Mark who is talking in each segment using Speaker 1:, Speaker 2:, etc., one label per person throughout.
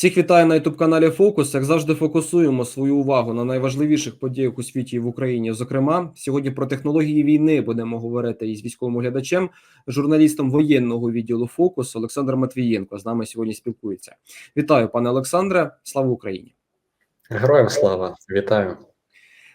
Speaker 1: Всіх вітаю на youtube каналі Фокус. Як завжди, фокусуємо свою увагу на найважливіших подіях у світі і в Україні. Зокрема, сьогодні про технології війни будемо говорити із військовим глядачем, журналістом воєнного відділу Фокус Олександр Матвієнко. З нами сьогодні спілкується. Вітаю, пане Олександре. Слава Україні!
Speaker 2: Героям слава, вітаю.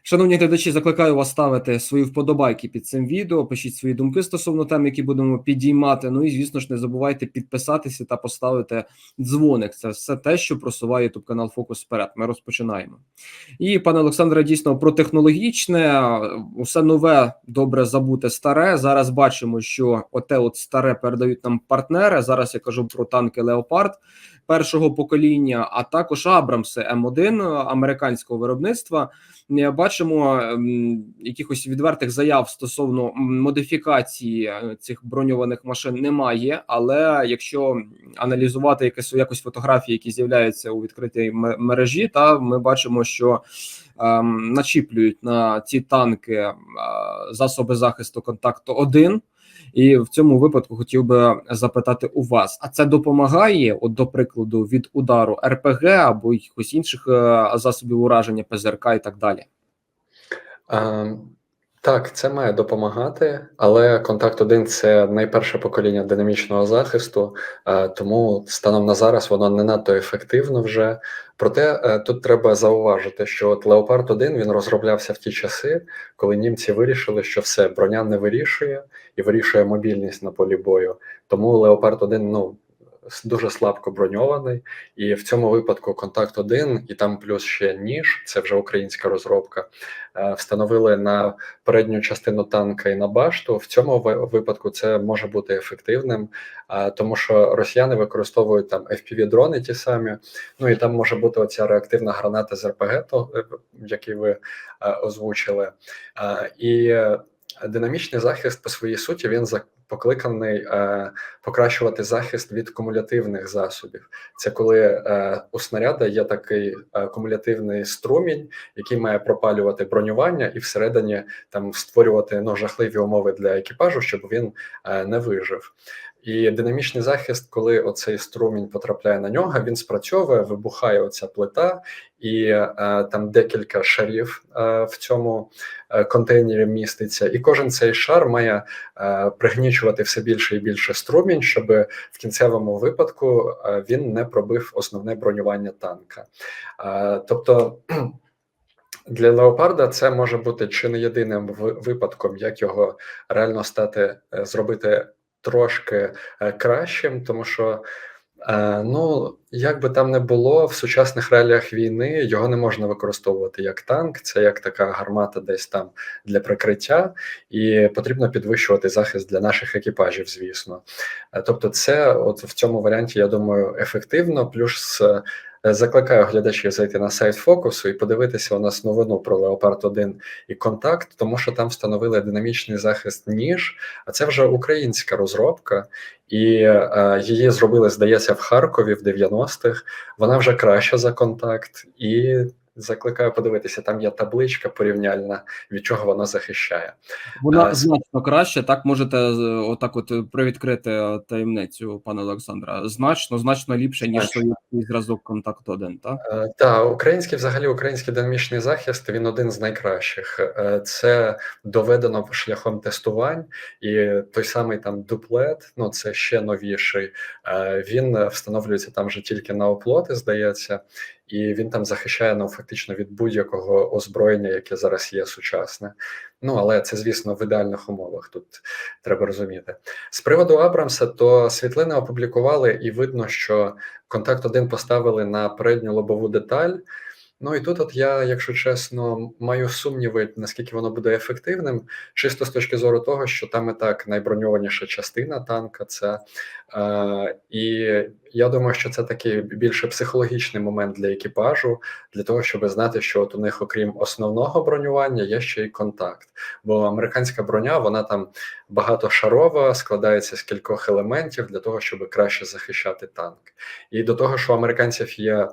Speaker 1: Шановні глядачі, закликаю вас ставити свої вподобайки під цим відео. Пишіть свої думки стосовно тем, які будемо підіймати. Ну і звісно ж, не забувайте підписатися та поставити дзвоник. Це все те, що просуває youtube канал Фокус вперед. Ми розпочинаємо. І пане Олександре, дійсно про технологічне, усе нове, добре забуте старе. Зараз бачимо, що оте от старе передають нам партнери. Зараз я кажу про танки Леопард першого покоління, а також Абрамси М1 американського виробництва. Бачимо ем, якихось відвертих заяв стосовно модифікації е, цих броньованих машин немає. Але якщо аналізувати якесь якось фотографії, які з'являються у відкритій мережі, та ми бачимо, що ем, начіплюють на ці танки е, засоби захисту контакту 1 і в цьому випадку хотів би запитати у вас: а це допомагає, от до прикладу, від удару РПГ або якихось інших е, засобів ураження ПЗРК і так далі?
Speaker 2: А, так, це має допомагати, але контакт 1 це найперше покоління динамічного захисту, тому станом на зараз воно не надто ефективно вже. Проте е, тут треба зауважити, що от Леопард 1 він розроблявся в ті часи, коли німці вирішили, що все броня не вирішує і вирішує мобільність на полі бою. Тому Леопард 1 ну дуже слабко броньований, і в цьому випадку контакт 1 і там плюс ще ніж, це вже українська розробка. Е, встановили на передню частину танка і на башту. В цьому випадку це може бути ефективним, е, тому що росіяни використовують там fpv дрони ті самі. Ну і там може бути оця реактивна граната з РПГ, то е, який ви озвучили. І динамічний захист по своїй суті він покликаний е, покращувати захист від кумулятивних засобів. Це коли е, у снаряда є такий е, кумулятивний струмінь, який має пропалювати бронювання і всередині там створювати ну, жахливі умови для екіпажу, щоб він е, не вижив. І динамічний захист, коли оцей струмінь потрапляє на нього, він спрацьовує, вибухає оця плита, і е, там декілька шарів е, в цьому е, контейнері міститься. І кожен цей шар має е, пригнічувати все більше і більше струмінь, щоб в кінцевому випадку е, він не пробив основне бронювання танка. Е, тобто. Для леопарда це може бути чи не єдиним випадком, як його реально стати е, зробити трошки е, кращим, тому що. Е, ну, як би там не було в сучасних реаліях війни, його не можна використовувати як танк, це як така гармата, десь там для прикриття, і потрібно підвищувати захист для наших екіпажів, звісно. Е, тобто, це от в цьому варіанті, я думаю, ефективно. Плюс закликаю глядачів зайти на сайт фокусу і подивитися у нас новину про Леопард 1 і контакт, тому що там встановили динамічний захист ніж, а це вже українська розробка, і е, її зробили, здається, в Харкові в 90-х. Вона вже краща за контакт і. Закликаю подивитися, там є табличка порівняльна, від чого вона захищає.
Speaker 1: Вона а, значно краще. Так можете отак, от привідкрити таємницю, пане Олександра. Значно, значно ліпше ніж совєтський зразок контакт 1 Так,
Speaker 2: е, Так, український, взагалі, український динамічний захист. Він один з найкращих. Е, це доведено шляхом тестувань, і той самий там дуплет. Ну це ще новіший. Е, він встановлюється там вже тільки на оплоти, здається і він там захищає ну, фактично від будь-якого озброєння, яке зараз є сучасне. Ну але це, звісно, в ідеальних умовах тут треба розуміти. З приводу Абрамса, то світлини опублікували, і видно, що контакт 1 поставили на передню лобову деталь. Ну і тут, от я, якщо чесно, маю сумніви, наскільки воно буде ефективним, чисто з точки зору того, що там і так найброньованіша частина танка, це е, і я думаю, що це такий більше психологічний момент для екіпажу, для того, щоб знати, що от у них, окрім основного бронювання, є ще й контакт. Бо американська броня, вона там багатошарова, складається з кількох елементів для того, щоб краще захищати танк. І до того, що у американців є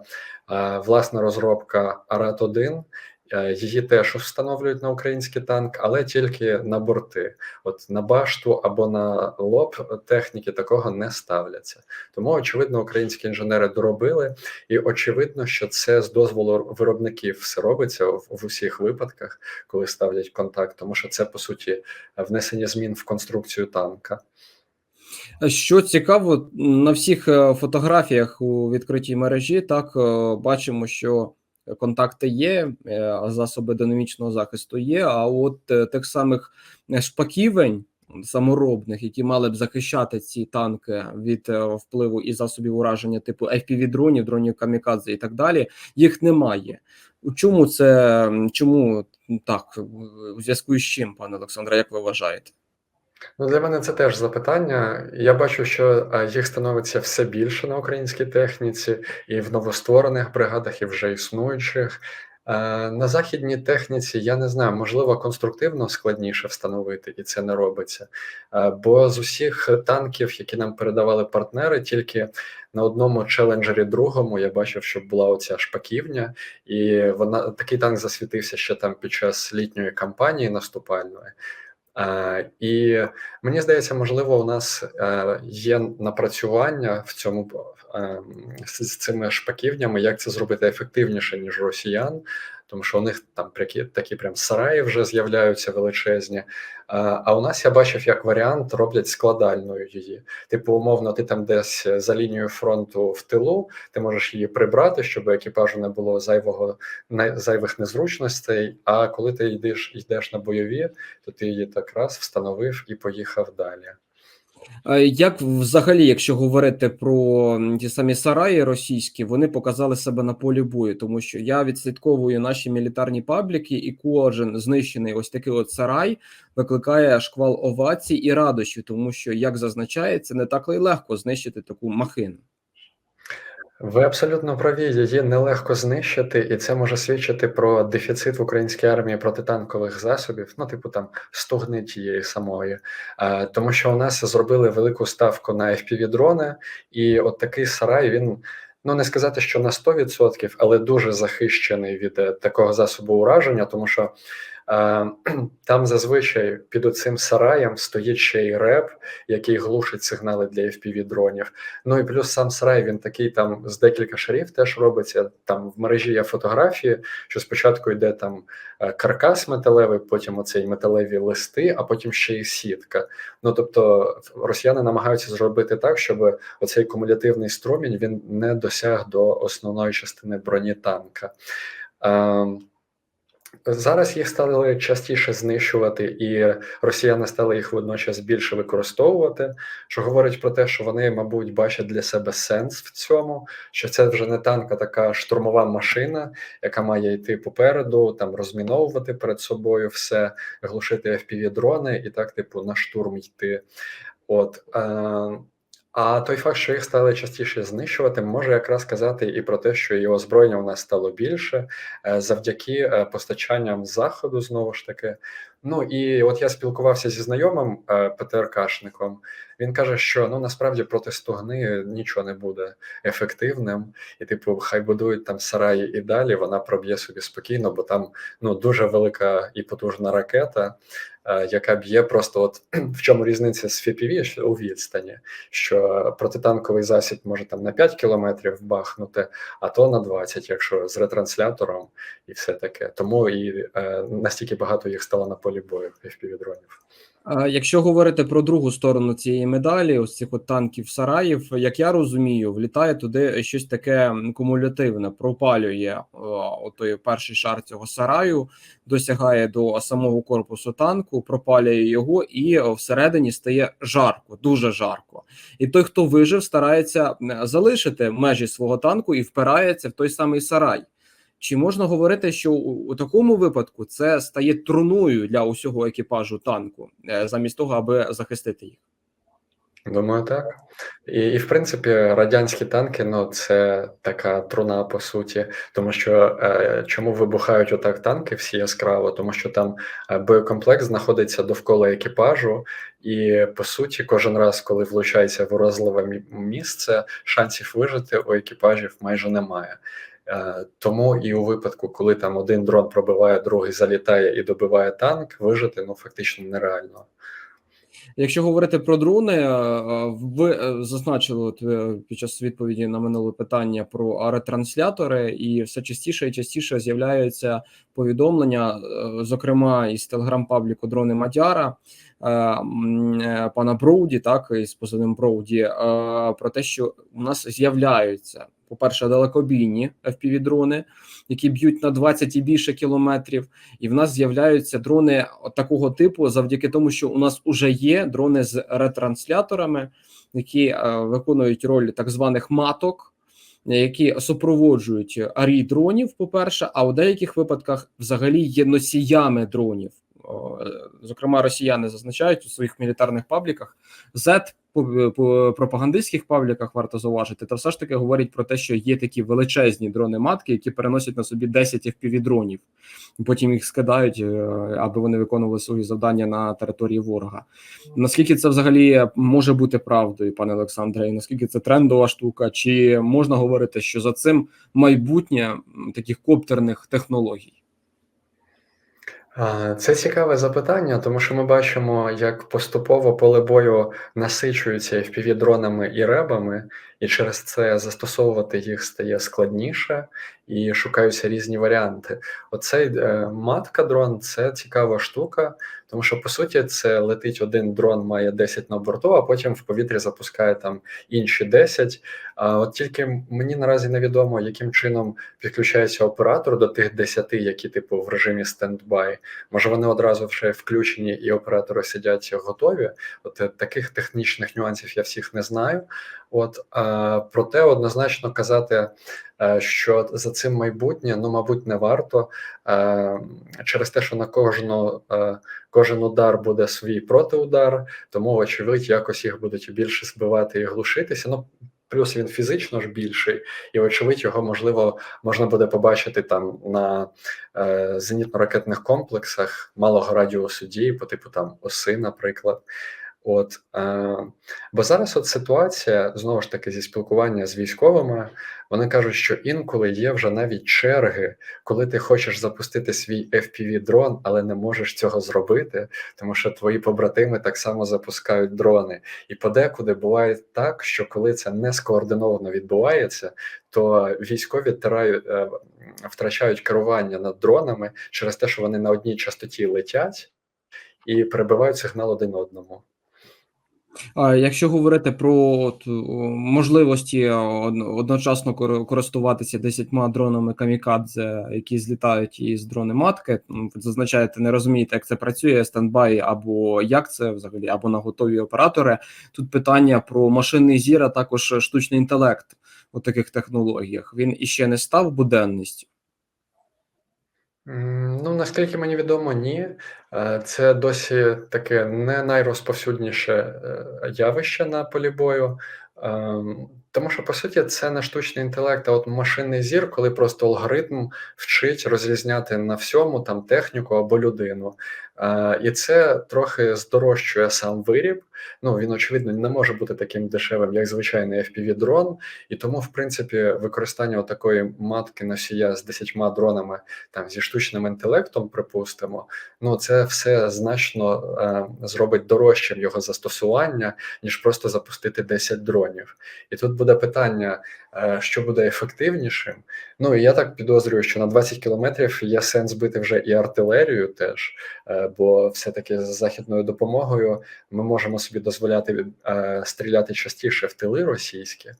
Speaker 2: власна розробка Арат 1 е, її теж встановлюють на український танк, але тільки на борти. От на башту або на лоб техніки такого не ставляться. Тому, очевидно, українські інженери доробили, і очевидно, що це з дозволу виробників все робиться в, в усіх випадках, коли ставлять контакт, тому що це по суті внесення змін в конструкцію танка.
Speaker 1: Що цікаво, на всіх е, фотографіях у відкритій мережі так е, бачимо, що контакти є, е, засоби динамічного захисту є. А от тих самих шпаківень саморобних, які мали б захищати ці танки від впливу і засобів ураження, типу fpv дронів, дронів камікадзе і так далі, їх немає. У чому це чому так? У зв'язку з чим, пане Олександре, як ви вважаєте?
Speaker 2: Ну, для мене це теж запитання. Я бачу, що е, їх становиться все більше на українській техніці, і в новостворених бригадах, і вже існуючих. Е, На західній техніці я не знаю, можливо, конструктивно складніше встановити, і це не робиться. Е, Бо з усіх танків, які нам передавали партнери, тільки на одному челенджері другому я бачив, що була оця шпаківня, і вона такий танк засвітився ще там під час літньої кампанії наступальної. Е, і мені здається, можливо, у нас е, є напрацювання в цьому е, з, з цими шпаківнями, як це зробити ефективніше, ніж росіян, тому що у них там такі, такі прям сараї вже з'являються величезні. Е, а у нас я бачив, як варіант роблять складальною її. Типу, умовно, ти там десь за лінією фронту в тилу, ти можеш її прибрати, щоб екіпажу не було зайвого не, зайвих незручностей. А коли ти йдеш йдеш на бойові, то ти її так раз встановив і поїхав далі.
Speaker 1: А Як взагалі, якщо говорити про ті самі сараї російські, вони показали себе на полі бою, тому що я відслідковую наші мілітарні пабліки, і кожен знищений ось такий от сарай викликає шквал овацій і радощів, тому що, як зазначається, не так легко знищити таку махину.
Speaker 2: Ви абсолютно праві, її нелегко знищити, і це може свідчити про дефіцит в українській армії протитанкових засобів, ну, типу там стогни тієї самої. Е, тому що у нас зробили велику ставку на FPV-дрони, і от такий сарай він. Ну, не сказати, що на 100%, але дуже захищений від е, такого засобу ураження, тому що там зазвичай під оцим сараєм стоїть ще й реп, який глушить сигнали для FPV-дронів. Ну і плюс сам сарай він такий там з декілька шарів теж робиться. Там в мережі є фотографії, що спочатку йде там е, каркас металевий, потім оцей металеві листи, а потім ще й сітка. Ну тобто росіяни намагаються зробити так, щоб оцей кумулятивний струмінь він не досяг до основної частини броні танка. Ем, Зараз їх стали частіше знищувати, і росіяни стали їх водночас більше використовувати, що говорить про те, що вони, мабуть, бачать для себе сенс в цьому, що це вже не танк, а така штурмова машина, яка має йти попереду, там розміновувати перед собою все, глушити FPV-дрони і так, типу, на штурм йти. От е, а той факт, що їх стали частіше знищувати, може якраз казати і про те, що і озброєння у нас стало більше е, завдяки е, постачанням заходу, знову ж таки. Ну і от я спілкувався зі знайомим е, ПТРКшником. Він каже, що ну насправді проти стогни нічого не буде ефективним, і типу, хай будують там сараї і далі. Вона проб'є собі спокійно, бо там ну дуже велика і потужна ракета, е, яка б'є просто от в чому різниця з що у відстані, що протитанковий засіб може там на 5 кілометрів бахнути, а то на 20, якщо з ретранслятором і все таке. Тому і е, настільки багато їх стало на полі бою FPV-дронів.
Speaker 1: Якщо говорити про другу сторону цієї медалі, ось цих от танків сараїв, як я розумію, влітає туди щось таке кумулятивне, пропалює о, той перший шар цього сараю, досягає до самого корпусу танку, пропалює його, і всередині стає жарко, дуже жарко. І той, хто вижив, старається залишити межі свого танку і впирається в той самий сарай. Чи можна говорити, що у, такому випадку це стає труною для усього екіпажу танку, е, замість того, аби захистити їх?
Speaker 2: Думаю, так. І, і в принципі, радянські танки ну це така труна по суті, тому що е, чому вибухають отак танки всі яскраво? Тому що там е, боєкомплект знаходиться довкола екіпажу, і по суті, кожен раз, коли влучається ворозливе мі- місце, шансів вижити у екіпажів майже немає. Е, Тому і у випадку, коли там один дрон пробиває, другий залітає і добиває танк, вижити ну фактично нереально.
Speaker 1: Якщо говорити про дрони, е, е, ви зазначили під час відповіді на минуле питання про ретранслятори, і все частіше і частіше з'являються повідомлення, зокрема із телеграм-пабліку дрони Мадяра пана Броуді, так із позивним Броуді, про те, що у нас з'являються, по-перше, далекобійні fpv дрони які б'ють на 20 і більше кілометрів, і в нас з'являються дрони такого типу, завдяки тому, що у нас уже є дрони з ретрансляторами, які е, виконують роль так званих маток, які супроводжують арій дронів. По перше, а у деяких випадках взагалі є носіями дронів. Зокрема, росіяни зазначають у своїх мілітарних пабліках Z по, пропагандистських пабліках варто зауважити, та все ж таки говорять про те, що є такі величезні дрони-матки, які переносять на собі 10 fpv дронів, і потім їх скидають, е, аби вони виконували свої завдання на території ворога. Наскільки це взагалі може бути правдою, пане Олександре, і наскільки це трендова штука? Чи можна говорити, що за цим майбутнє таких коптерних технологій?
Speaker 2: Це цікаве запитання, тому що ми бачимо, як поступово поле бою насичується FPV-дронами і ребами, і через це застосовувати їх стає складніше і шукаються різні варіанти. Оцей е, матка-дрон це цікава штука, тому що по суті це летить один дрон, має 10 на борту, а потім в повітрі запускає там інші 10. А от тільки мені наразі невідомо, яким чином підключається оператор до тих 10, які типу в режимі стендбай. Може, вони одразу вже включені, і оператори сидять готові. От е, таких технічних нюансів я всіх не знаю. От е, проте однозначно казати, е, що за цим майбутнє, ну мабуть, не варто е, через те, що на кожну кожен удар буде свій протиудар, тому очевидь, якось їх будуть більше збивати і глушитися. Ну плюс він фізично ж більший, і очевидь, його можливо можна буде побачити там на е, зенітно-ракетних комплексах малого радіусу дії, по типу там оси, наприклад. От е, бо зараз от ситуація знову ж таки зі спілкування з військовими. Вони кажуть, що інколи є вже навіть черги, коли ти хочеш запустити свій fpv дрон, але не можеш цього зробити, тому що твої побратими так само запускають дрони. І подекуди буває так, що коли це не скоординовано відбувається, то військові тирають, е, втрачають керування над дронами через те, що вони на одній частоті летять і перебивають сигнал один одному.
Speaker 1: Якщо говорити про можливості одночасно користуватися десятьма дронами камікадзе, які злітають із дрони матки, зазначаєте, не розумієте, як це працює, стендбай, або як це взагалі, або на готові оператори. Тут питання про машинний зір, а також штучний інтелект у таких технологіях. Він іще не став буденністю.
Speaker 2: Ну, наскільки мені відомо, ні. Е, Це досі таке не найрозповсюдніше е, явище на полі бою. Ем, Тому що, по суті, це не штучний інтелект, а от машинний зір, коли просто алгоритм вчить розрізняти на всьому там техніку або людину. І це трохи здорожчує сам виріб. Ну, він, очевидно, не може бути таким дешевим, як звичайний FPV-дрон. І тому, в принципі, використання такої матки носія з 10 дронами там зі штучним інтелектом, припустимо, ну це все значно е, зробить дорожчим його застосування, ніж просто запустити 10 дронів. І тут буде питання, е, що буде ефективнішим. Ну і я так підозрюю, що на 20 кілометрів є сенс бити вже і артилерію теж, е, бо все-таки з західною допомогою ми можемо собі дозволяти е, стріляти частіше в тили російські.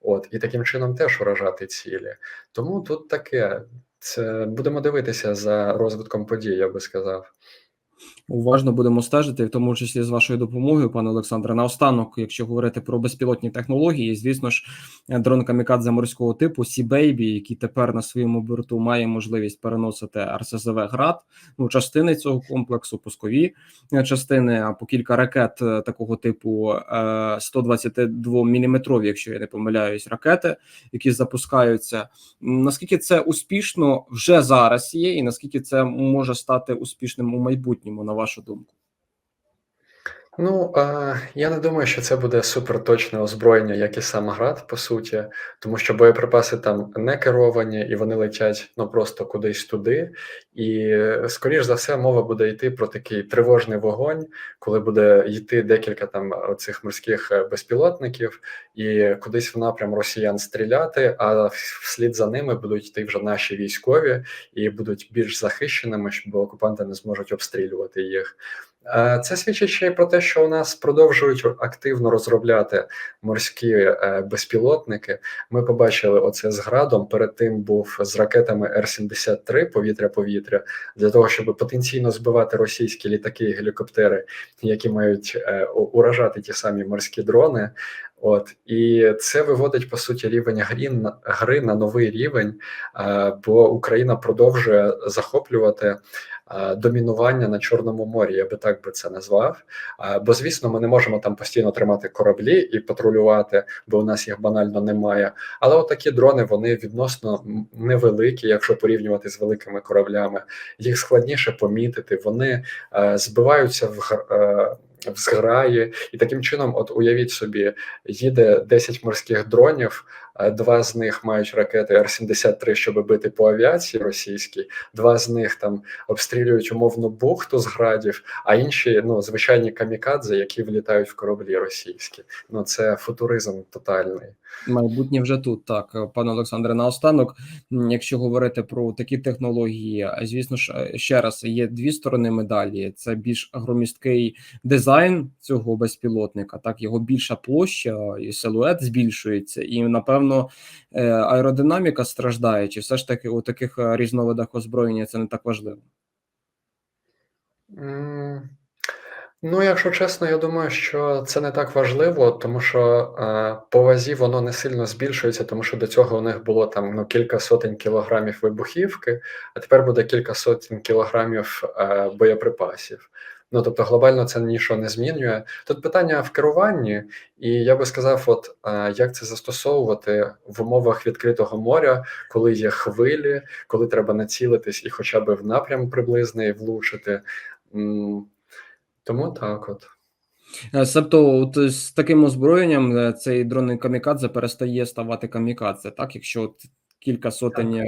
Speaker 2: От і таким чином теж уражати цілі. Тому тут таке. Це будемо дивитися за розвитком подій, я би сказав.
Speaker 1: Уважно будемо стежити, в тому числі з вашою допомогою, пане Олександре. Наостанок, якщо говорити про безпілотні технології, звісно ж, дрон камікадзе морського типу Baby, який тепер на своєму борту має можливість переносити РСЗВ град, ну частини цього комплексу, пускові е, частини, а по кілька ракет е, такого типу 122 міліметрові, якщо я не помиляюсь, ракети, які запускаються. Наскільки це успішно вже зараз є, і наскільки це може стати успішним у майбутньому, на вашу думку?
Speaker 2: Ну, а, я не думаю, що це буде суперточне озброєння, як і сам град, по суті, тому що боєприпаси там не керовані, і вони летять ну просто кудись туди. І скоріш за все, мова буде йти про такий тривожний вогонь, коли буде йти декілька там оцих морських е, безпілотників, і кудись в напрям росіян стріляти. А вслід за ними будуть йти вже наші військові і будуть більш захищеними, щоб окупанти не зможуть обстрілювати їх. Е, Це свідчить ще й про те, що у нас продовжують активно розробляти морські е, безпілотники. Ми побачили оце з градом. Перед тим був з ракетами Р-73 повітря-повітря для того, щоб потенційно збивати російські літаки і гелікоптери, які мають е, уражати ті самі морські дрони. От і це виводить по суті рівень на гри на новий рівень, е, бо Україна продовжує захоплювати домінування на Чорному морі. Я би так би це назвав. Е, Бо, звісно, ми не можемо там постійно тримати кораблі і патрулювати, бо у нас їх банально немає. Але отакі дрони вони відносно невеликі, якщо порівнювати з великими кораблями. Їх складніше помітити. Вони е, збиваються в е, в зграї, і таким чином, от уявіть собі, їде 10 морських дронів. Е, Два з них мають ракети Р-73, щоб бити по авіації російській. Два з них там обстрілюють умовну бухту з градів, а інші ну звичайні камікадзе, які влітають в кораблі російські. Ну це футуризм тотальний.
Speaker 1: Майбутнє вже тут. Так, пане Олександре, наостанок, якщо говорити про такі технології, звісно ж, е, ще раз є дві сторони медалі: це більш громісткий дизайн цього безпілотника, так його більша площа і силует збільшується, і напевно е, аеродинаміка страждає. Чи все ж таки у таких е, різновидах озброєння це не так важливо?
Speaker 2: Ну, якщо чесно, я думаю, що це не так важливо, тому що е, по вазі воно не сильно збільшується, тому що до цього у них було там ну, кілька сотень кілограмів вибухівки, а тепер буде кілька сотень кілограмів е, боєприпасів. Ну тобто глобально це нічого не змінює. Тут питання в керуванні, і я би сказав, от е, як це застосовувати в умовах відкритого моря, коли є хвилі, коли треба націлитись і хоча б в напрям приблизний влучити. Тому так от.
Speaker 1: Е, Себто, от з таким озброєнням е, цей дрон камікадзе перестає ставати камікадзе. Так, якщо кілька сотень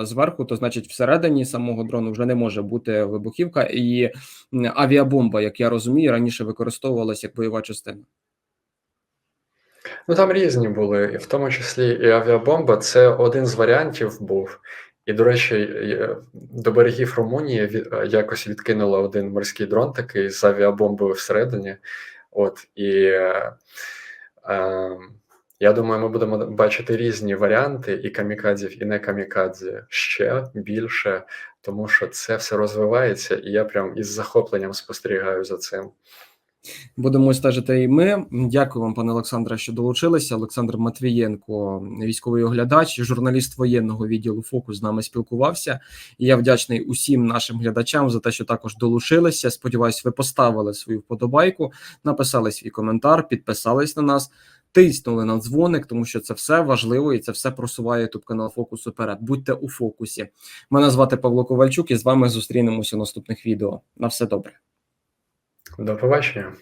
Speaker 1: зверху, то значить всередині самого дрону вже не може бути вибухівка і авіабомба, як я розумію, раніше використовувалась як бойова частина.
Speaker 2: Ну там різні були, і в тому числі і авіабомба це один з варіантів був. І, до речі, до берегів Румунії е, якось відкинуло один морський дрон такий з авіабомбою всередині. От і е, е, я думаю, ми будемо бачити різні варіанти і камікадзів, і не камікадзів ще більше, тому що це все розвивається, і я прям із захопленням спостерігаю за цим.
Speaker 1: Будемо стежити і ми. Дякую вам, пане Олександре, що долучилися. Олександр Матвієнко, військовий оглядач, журналіст воєнного відділу Фокус з нами спілкувався. І я вдячний усім нашим глядачам за те, що також долучилися. Сподіваюсь, ви поставили свою вподобайку, написали свій коментар, підписались на нас. Тиснули на дзвоник, тому що це все важливо і це все просуває youtube канал Фокус уперед. Будьте у фокусі. Мене звати Павло Ковальчук, і з вами зустрінемося в наступних відео. На все добре.
Speaker 2: До побачення.